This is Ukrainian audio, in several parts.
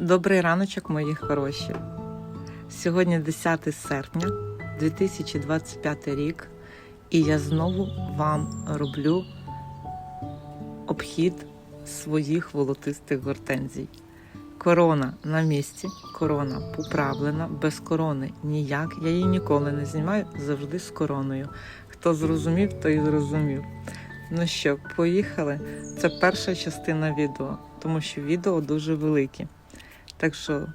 Добрий раночок, мої хороші. Сьогодні 10 серпня 2025 рік, і я знову вам роблю обхід своїх волотистих гортензій. Корона на місці, корона поправлена, без корони ніяк. Я її ніколи не знімаю, завжди з короною. Хто зрозумів, той зрозумів. Ну що, поїхали? Це перша частина відео, тому що відео дуже велике. Так що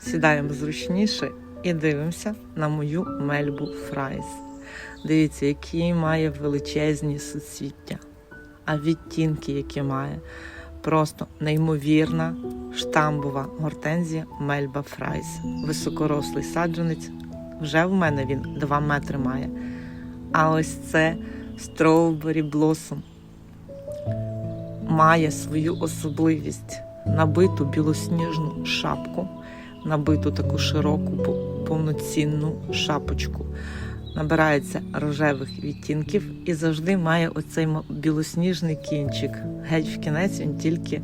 сідаємо зручніше і дивимося на мою мельбу Фрайс. Дивіться, які має величезні суцвіття, а відтінки, які має. Просто неймовірна штамбова гортензія Мельба Фрайс. Високорослий саджанець. Вже в мене він 2 метри має. А ось це Strawberry Blossom має свою особливість набиту білосніжну шапку, набиту таку широку повноцінну шапочку. Набирається рожевих відтінків і завжди має оцей білосніжний кінчик. Геть в кінець він тільки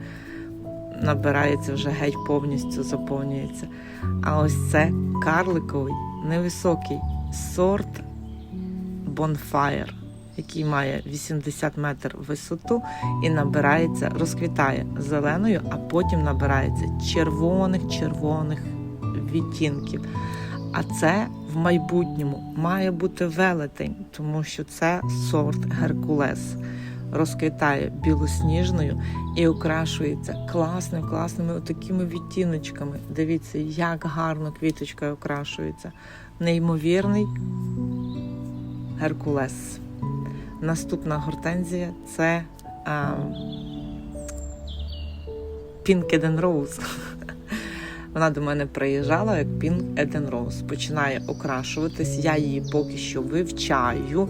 набирається вже геть повністю заповнюється. А ось це карликовий невисокий сорт Bonfire, який має 80 метр висоту і набирається, розквітає зеленою, а потім набирається червоних-червоних відтінків. А це в майбутньому має бути велетень, тому що це сорт Геркулес. Розквітає білосніжною і окрашується класним, класними отакими відтіночками. Дивіться, як гарно квіточка окрашується. Неймовірний Геркулес. Наступна гортензія це Pink Eden Rose. Вона до мене приїжджала як Pink Eden Rose. Починає окрашуватись. Я її поки що вивчаю,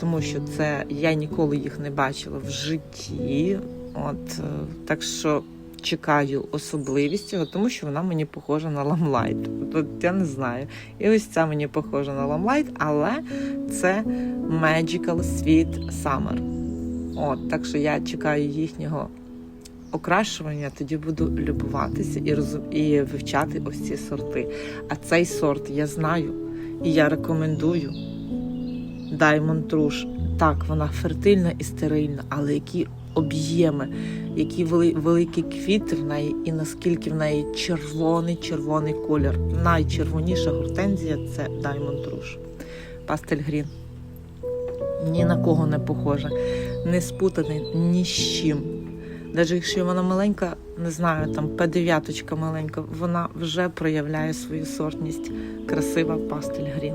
тому що це я ніколи їх не бачила в житті. От так що чекаю особливість цього, тому що вона мені похожа на ламлайт. Тут я не знаю. І ось ця мені похожа на ламлайт, але це Magical Sweet Summer. От, так що я чекаю їхнього окрашування, тоді буду любуватися і розум... і вивчати ось ці сорти. А цей сорт я знаю і я рекомендую. Diamond Rouge. Так, вона фертильна і стерильна, але які об'єми, які великі квіти в неї, і наскільки в неї червоний-червоний колір. Найчервоніша гортензія це Diamond Rouge. Пастель Грін. Ні на кого не похожа, не спутаний ні з чим. Навіть якщо вона маленька, не знаю, там П9 маленька, вона вже проявляє свою сортність. Красива пастель Грін.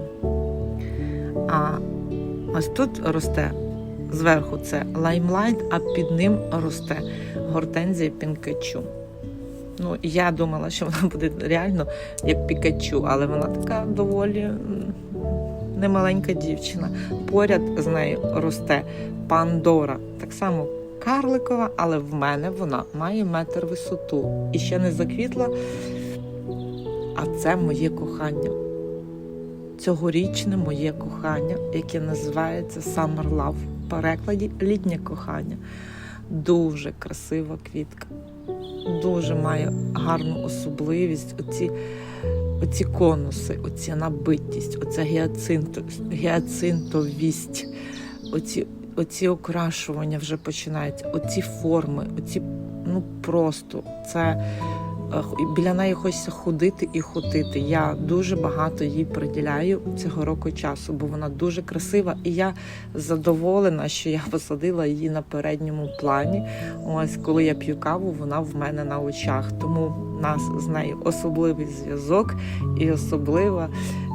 А ось тут росте зверху це лаймлайт, а під ним росте гортензія Пінкачу. Ну, я думала, що вона буде реально як Пікачу, але вона така доволі немаленька дівчина. Поряд з нею росте Пандора. Так само карликова, але в мене вона має метр висоту. І ще не заквітла. А це моє кохання. Цьогорічне моє кохання, яке називається Summer Love. Перекладі літнє кохання. Дуже красива квітка. Дуже має гарну особливість. Оці оці конуси, оця набитість, оця гіацинто, гіацинтовість, оці оці окрашування вже починаються, оці форми, оці, ну просто це біля неї хочеться ходити і ходити. Я дуже багато їй приділяю цього року часу, бо вона дуже красива, і я задоволена, що я посадила її на передньому плані. Ось коли я п'ю каву, вона в мене на очах. Тому в нас з нею особливий зв'язок і особлива,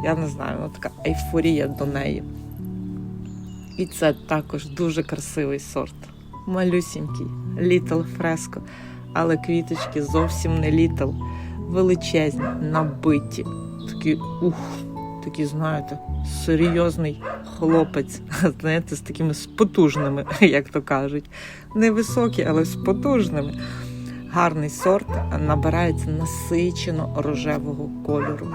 я не знаю, така ейфорія до неї. І це також дуже красивий сорт. Малюсінький, літл фреско, але квіточки зовсім не літл, величезні, набиті. Такі, ух, такі, знаєте, серйозний хлопець, знаєте, з такими з потужними, як то кажуть. Невисокі, але з потужними. Гарний сорт набирається насичено рожевого кольору.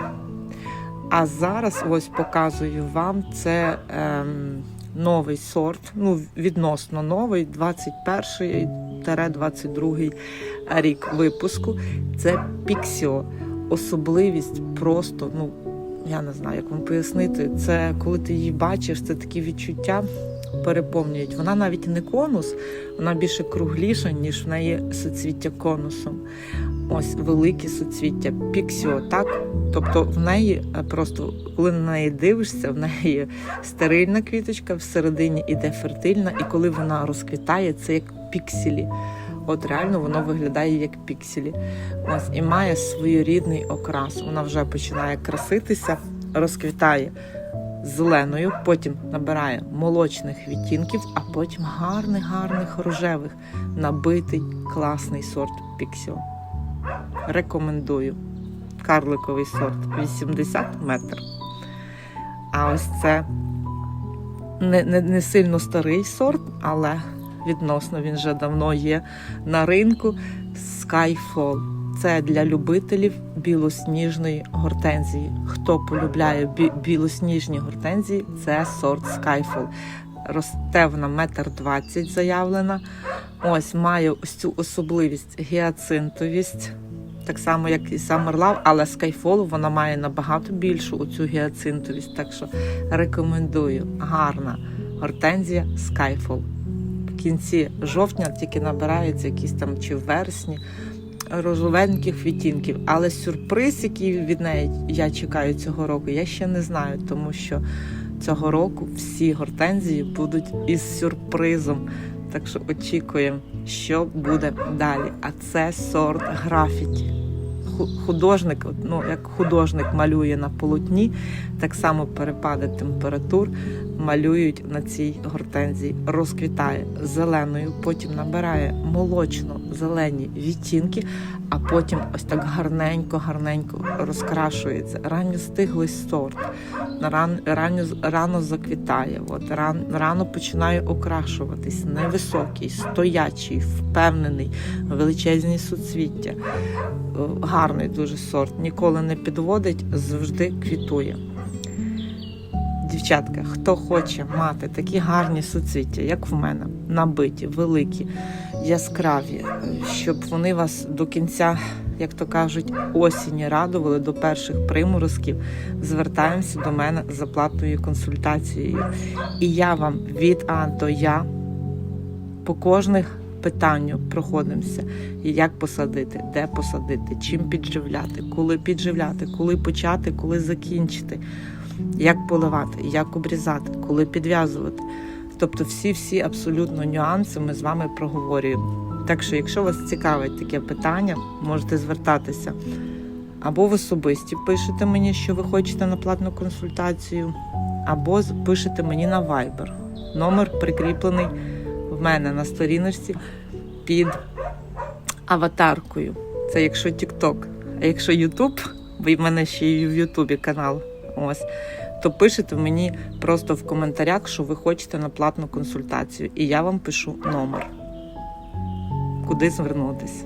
А зараз ось показую вам це. Ем, новий сорт, ну відносно новий, 21 22 рік випуску. Це Піксіо. Особливість просто, ну я не знаю, як вам пояснити. Це коли ти її бачиш, це такі відчуття переповнюють. Вона навіть не конус, вона більше кругліша, ніж в неї соцвіття конусом. Ось великі суцвіття, піксіо, так? Тобто в неї е, просто, коли на неї дивишся, в неї стерильна квіточка, всередині іде фертильна, і коли вона розквітає, це як пікселі. От реально воно виглядає як пікселі. Ось і має своєрідний окрас. Вона вже починає краситися, розквітає зеленою, потім набирає молочних відтінків, а потім гарних, гарних рожевих, набитий класний сорт піксіо. Рекомендую. Карликовий сорт 80 метр. А ось це не, не, не сильно старий сорт, але відносно він вже давно є на ринку. Skyfall. Це для любителів білосніжної гортензії. Хто полюбляє бі- білосніжні гортензії, це сорт Skyfall. Росте вона метр двадцять заявлена. Ось має ось цю особливість гіацинтовість, так само, як і Summer Love, але Skyfall вона має набагато більшу оцю гіацинтовість. Так що рекомендую. Гарна гортензія Skyfall. В кінці жовтня тільки набираються якісь там чи в вересні розовеньких відтінків. Але сюрприз, який від неї я чекаю цього року, я ще не знаю, тому що цього року всі гортензії будуть із сюрпризом. Так що очікуємо, що буде далі. А це сорт графіті. Ху- Художник, ну як художник малює на полотні, так само перепади температур малюють на цій гортензії. Розквітає зеленою, потім набирає молочно-зелені відтінки, а потім ось так гарненько-гарненько розкрашується. Ранньостиглий сорт, ран, ранньо, рано заквітає, от, ран, рано починає окрашуватись, невисокий, стоячий, впевнений, величезні суцвіття. Е, Гарний дуже сорт, ніколи не підводить, завжди квітує. Дівчатка, хто хоче мати такі гарні суцвіття, як в мене, набиті, великі, яскраві, щоб вони вас до кінця, як то кажуть, осені радували до перших приморозків, звертаємося до мене за платною консультацією. І я вам від А до Я по кожних питанню проходимося. Як посадити, де посадити, чим підживляти, коли підживляти, коли почати, коли закінчити як поливати, як обрізати, коли підв'язувати. Тобто всі-всі абсолютно нюанси ми з вами проговорюємо. Так що, якщо вас цікавить таке питання, можете звертатися або в особисті пишете мені, що ви хочете на платну консультацію, або пишете мені на Viber. Номер прикріплений в мене на сторіночці під аватаркою. Це якщо TikTok. А якщо YouTube, бо в мене ще і в Ютубі канал. Ось. То пишете мені просто в коментарях, що ви хочете на платну консультацію, і я вам пишу номер, куди звернутися.